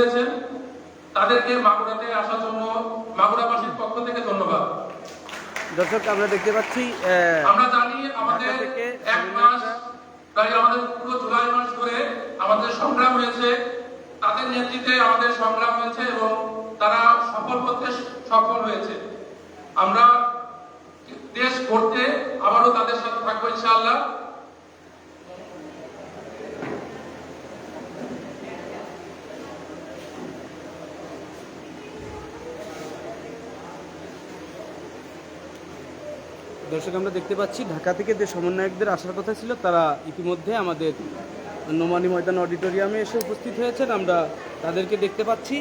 হয়েছেন তাদেরকে মাগুরাতে আসার জন্য মাগুরাবাসীর পক্ষ থেকে ধন্যবাদ। দর্শক আমরা দেখতে পাচ্ছি আমরা জানি আমাদের এক মাস প্রায় আমাদের পুরো জুলাই মাস ধরে আমাদের সংগ্রাম হয়েছে। তাদের নেতৃত্বে আমাদের সংগ্রাম হয়েছে এবং তারা সফল করতে সফল হয়েছে। আমরা দেশ করতে আবারও তাদের সাথে থাকব ইনশাআল্লাহ। দর্শক, আমরা দেখতে পাচ্ছি ঢাকা থেকে যে সমন্বয়কদের আসার কথা ছিল, তারা ইতিমধ্যে আমাদের নোমানি ময়দান অডিটোরিয়ামে এসে উপস্থিত হয়েছেন। আমরা তাদেরকে দেখতে পাচ্ছি।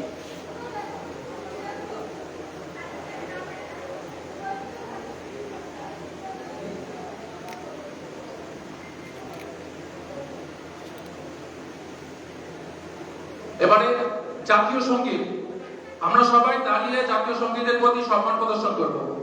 এবারে জাতীয় সংগীত। আমরা সবাই দাঁড়িয়ে জাতীয় সঙ্গীতের প্রতি সম্মান প্রদর্শন করব।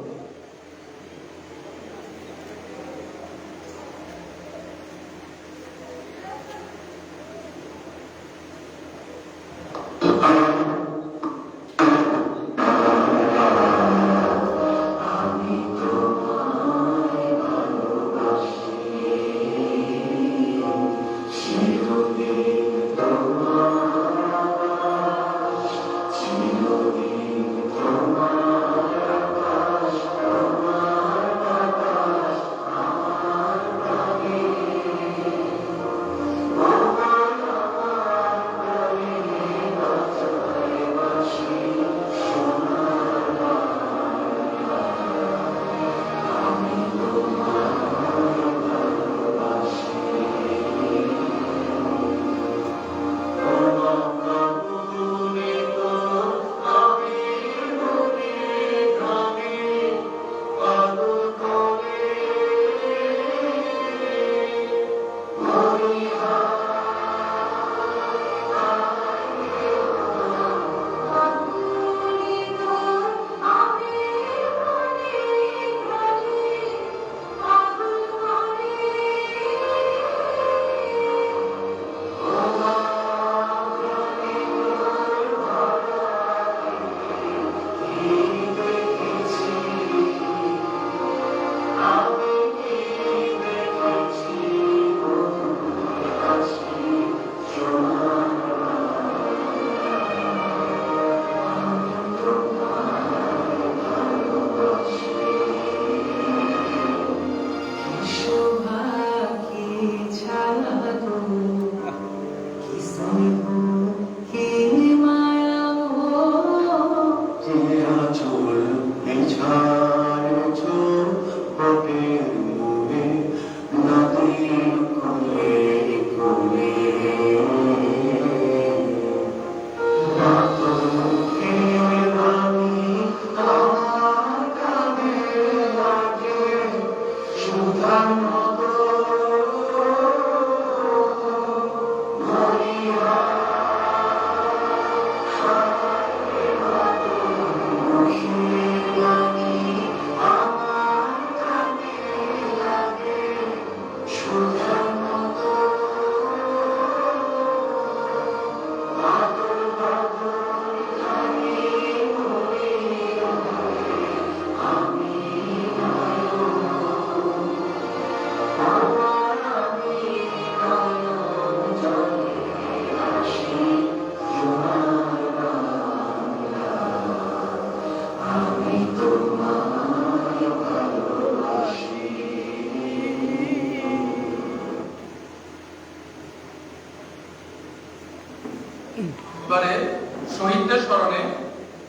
স্মরণে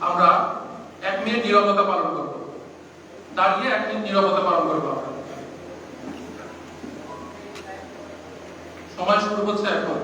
আমরা এক মিনিট নিরবতা পালন করব। দাঁড়িয়ে এক মিনিট নিরবতা পালন করব আমরা। সময় শুরু হচ্ছে এখন।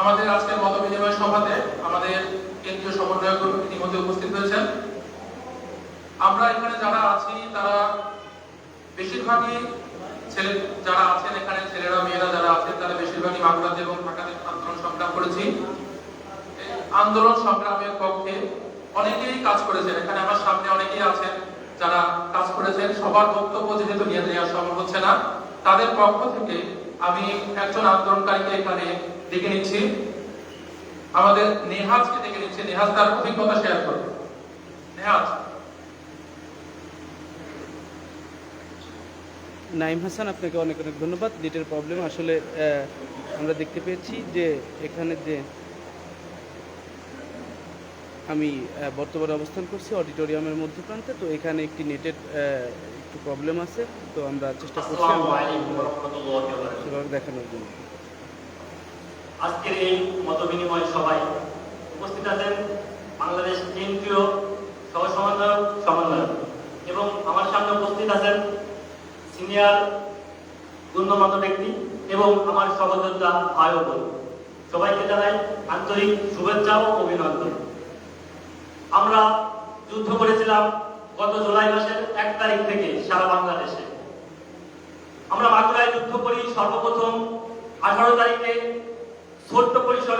আমাদের আজকের মত বিনিময় সভাতে আমাদের কেন্দ্রীয় সমন্বয়ক ইতিমধ্যে উপস্থিত হয়েছেন। আমরা এখানে যারা আছি, তারা বেশিরভাগই ছেলে, যারা আছেন এখানে ছেলেরা, মেয়েরা যারা আছেন, তারা বেশিরভাগই বাংলাদেশ এবং ঢাকাতে আন্দোলন সংগ্রাম করেছি। আন্দোলন সংগ্রামের পক্ষে অনেকেই কাজ করেছেন। এখানে আমার সামনে অনেকেই আছেন। যারা কাজ করেছেন, সবার বক্তব্য যেহেতু নিয়ে নেওয়া সম্ভব হচ্ছে না, তাদের পক্ষ থেকে আমি একজন আন্দোলনকারীকে এখানে ডেকে নিচ্ছি। আমাদের নেহাজকে ডেকে নিচ্ছি। নেহাজ, তার অভিজ্ঞতা শেয়ার করবে নেহাজ। নাইম হাসান, আপনাকে অনেক অনেক ধন্যবাদ। নেটের প্রবলেম আসলে আমরা দেখতে পেয়েছি যে এখানে যে আমি বর্তমানে অবস্থান করছি অডিটোরিয়ামের মধ্যপ্রান্তে। তো এখানে একটি নেটের একটু প্রবলেম আছে। তো আমরা চেষ্টা করছি। সেভাবে দেখানোর জন্য। আজকের এই মত বিনিময় সভায় উপস্থিত আছেন বাংলাদেশ কেন্দ্রীয় সহ সমন্বয়ক সমন্বয়ক এবং আমার সামনে উপস্থিত আছেন সিনিয়র গণ্যমান্য ব্যক্তি এবং আমার সহযোদ্ধা ভাই সবাইকে জানাই আন্তরিক শুভেচ্ছা ও অভিনন্দন। আমরা যুদ্ধ করেছিলাম গত জুলাই মাসের এক তারিখ থেকে সারা বাংলাদেশে। আমরা বাঁকুড়ায় যুদ্ধ করি সর্বপ্রথম আঠারো তারিখে ছোট্ট পরিসরে